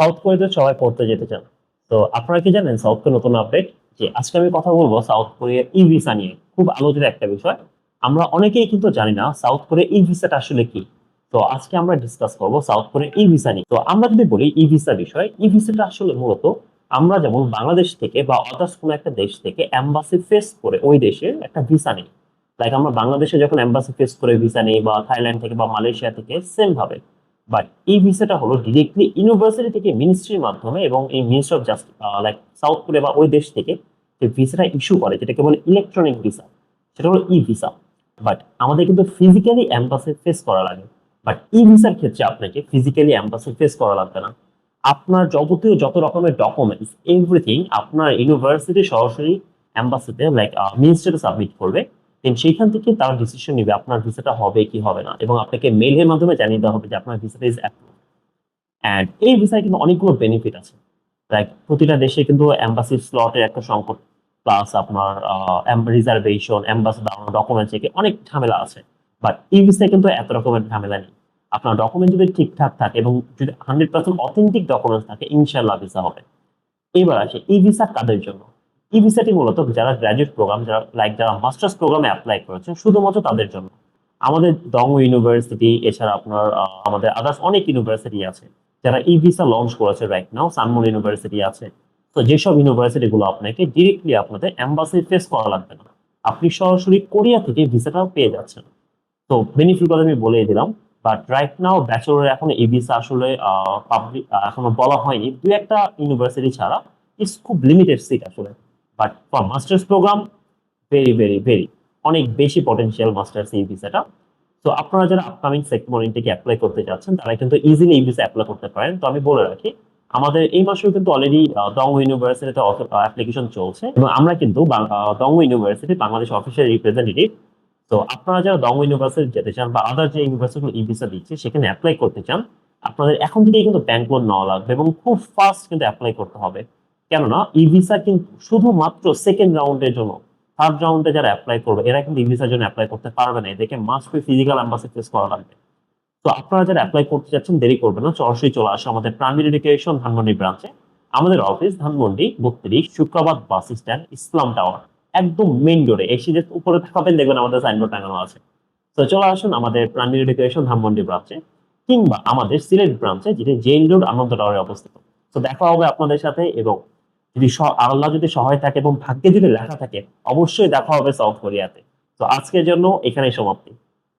South কোরিয়াতে সবাই পড়তে যেতে চান। তো আপনারা কি জানেন সাউথ কোরিয়া নতুন আপডেট? যে আজকে আমি কথা বলব সাউথ কোরিয়ার ই ভিসা নিয়ে। খুব আলোচিত একটা বিষয়। আমরা অনেকেই কিন্তু জানি না সাউথ কোরিয়া ই ভিসাটা আসলে কি। তো আজকে আমরা ডিসকাস করব সাউথ কোরিয়া ই ভিসা নিয়ে। তো আমরা যদি বলি ই ভিসা বিষয়, ই ভিসাটা আসলে মূলত আমরা যেমন বাংলাদেশ থেকে বা আদার্স কোনো একটা দেশ থেকে অ্যাম্বাসি ফেস করে ওই দেশের একটা ভিসা নিই। লাইক আমরা বাংলাদেশে যখন অ্যাম্বাসি ফেস করে ভিসা নিই বা থাইল্যান্ড থেকে বা মালয়েশিয়া থেকে সেম ভাবে। বাট এই ভিসাটা হলো ডিরেক্টলি ইউনিভার্সিটি থেকে মিনিস্ট্রির মাধ্যমে এবং এই ministry of justice like South Korea বা ওই দেশ থেকে যে ভিসাটা ইস্যু করে, যেটাকে বলে ইলেকট্রনিক ভিসা সেটা হলো ই ভিসা বাট আমাদের কিন্তু ফিজিক্যালি অ্যাম্বাসি ফেস করা লাগে। বাট ই ভিসার ক্ষেত্রে আপনাকে ফিজিক্যালি অ্যাম্বাসি ফেস করা লাগবে না। আপনার যাবতীয় যত রকমের ডকুমেন্টস এভরিথিং আপনার ইউনিভার্সিটি সরাসরি অ্যাম্বাসিতে লাইক মিনিস্ট্রিতে সাবমিট করবে। দেন সেইখান থেকে তারা ডিসিশন নেবে আপনার ভিসাটা হবে কি হবে না। এবং আপনাকে মেইলের মাধ্যমে জানিয়ে দেওয়া হবে যে আপনার ভিসাটা ইজ অ্যাপ্রুভ অ্যান্ড এই ভিসায় কিন্তু অনেকগুলো বেনিফিট আছে। লাইক প্রতিটা দেশে কিন্তু অ্যাম্বাসি স্লটের একটা সংকট। প্লাস আপনার রিজার্ভেশন অ্যাম্বাসি দাঁড়ানো ডকুমেন্ট চেকে অনেক ঝামেলা আছে। বাট এই ভিসায় কিন্তু এত রকমের ঝামেলা নেই। আপনার ডকুমেন্ট যদি ঠিকঠাক থাকে এবং যদি হান্ড্রেড পার্সেন্ট অথেন্টিক ডকুমেন্টস থাকে ইনশাল্লাহ ভিসা হবে। এবার আসে, এই ভিসা কাদের জন্য? এই ভিসাটি মূলত যারা গ্র্যাজুয়েট প্রোগ্রাম যারা লাইক যারা মাস্টার্স প্রোগ্রামে অ্যাপ্লাই করেছেন, শুধুমাত্র তাদের জন্য। আমাদের দং ইউনিভার্সিটি এছাড়া আপনার আমাদের আদার্স অনেক ইউনিভার্সিটি আছে, যারা ই ভিসা লঞ্চ করেছে রাইট নাও সানমুন ইউনিভার্সিটি আছে। তো যেসব ইউনিভার্সিটি গুলো আপনাকে ডিরেক্টলি আপনাদের অ্যাম্বাসি ফেস করা লাগবে না। আপনি সরাসরি কোরিয়া থেকে ভিসাটাও পেয়ে যাচ্ছেন। তো বেনিফিট কথা আমি বলেই দিলাম বাট রাইট নাও ব্যাচেলর এখন এই ভিসা আসলে পাবলিক এখনও বলা হয়নি। দু একটা ইউনিভার্সিটি ছাড়া ইটস খুব লিমিটেড সিট আসলে। But for masters program very very very অনেক বেশি পটেনশিয়াল মাস্টার্স এই ভিসাটা তো আপনারা যারা আপকামিং সেক্টর ইনটেকে অ্যাপ্লাই করতে যাচ্ছেন, তারা কিন্তু ইজিলি এই ভিসা অ্যাপ্লাই করতে পারেন। তো আমি বলে রাখি, আমাদের এই মাসেও কিন্তু অলরেডি দং ইউনিভার্সিটিতে অ্যাপ্লিকেশন চলছে। এবং আমরা কিন্তু দং ইউনিভার্সিটি বাংলাদেশ অফিসিয়াল রিপ্রেজেন্টেটিভ তো আপনারা যারা দং ইউনিভার্সিটি যেতে চান বা আদার যে ইউনিভার্সিটি ই ভিসা দিচ্ছে, সেখানে অ্যাপ্লাই করতে চান, আপনাদের এখন থেকেই কিন্তু ব্যাংক লোন নেওয়া লাগবে এবং খুব ফাস্ট কিন্তু অ্যাপ্লাই করতে হবে। কেননা ই ভিসা কিন্তু শুধুমাত্র সেকেন্ড রাউন্ডের জন্য থার্ড রাউন্ডে যারা অ্যাপ্লাই করবে, এরা কিন্তু ই ভিসার জন্য অ্যাপ্লাই করতে পারবে না। এদেরকে must be physical embassy face করা লাগবে। তো আপনারা যারা অ্যাপ্লাই করতে যাচ্ছেন, দেরি করবেন না, সরাসরি চলে আসে আমাদের প্রাইমারি এডুকেশন ধানমন্ডি ব্রাঞ্চে আমাদের অফিস ধানমন্ডি, বত্রিশ, Shukrabad bus stand Islam tower একদম মেইন ডোরে এসে যে উপরে থাকাবেন দেখবেন আমাদের সাইনবোর্ড টাঙানো আছে। তো চলে আসুন আমাদের প্রাইমারি এডুকেশন ধানমন্ডি ব্রাঞ্চে কিংবা আমাদের সিলেট ব্রাঞ্চে যেটি জেইন রোড আনন্দ টাওয়ারে অবস্থিত। তো দেখা হবে আপনাদের সাথে এবং যদি আল্লাহ যদি সহায় থাকে এবং ভাগ্যে যদি লেখা থাকে, অবশ্যই দেখা হবে সাউথ কোরিয়াতে। তো আজকের জন্য এখানেই সমাপ্তি।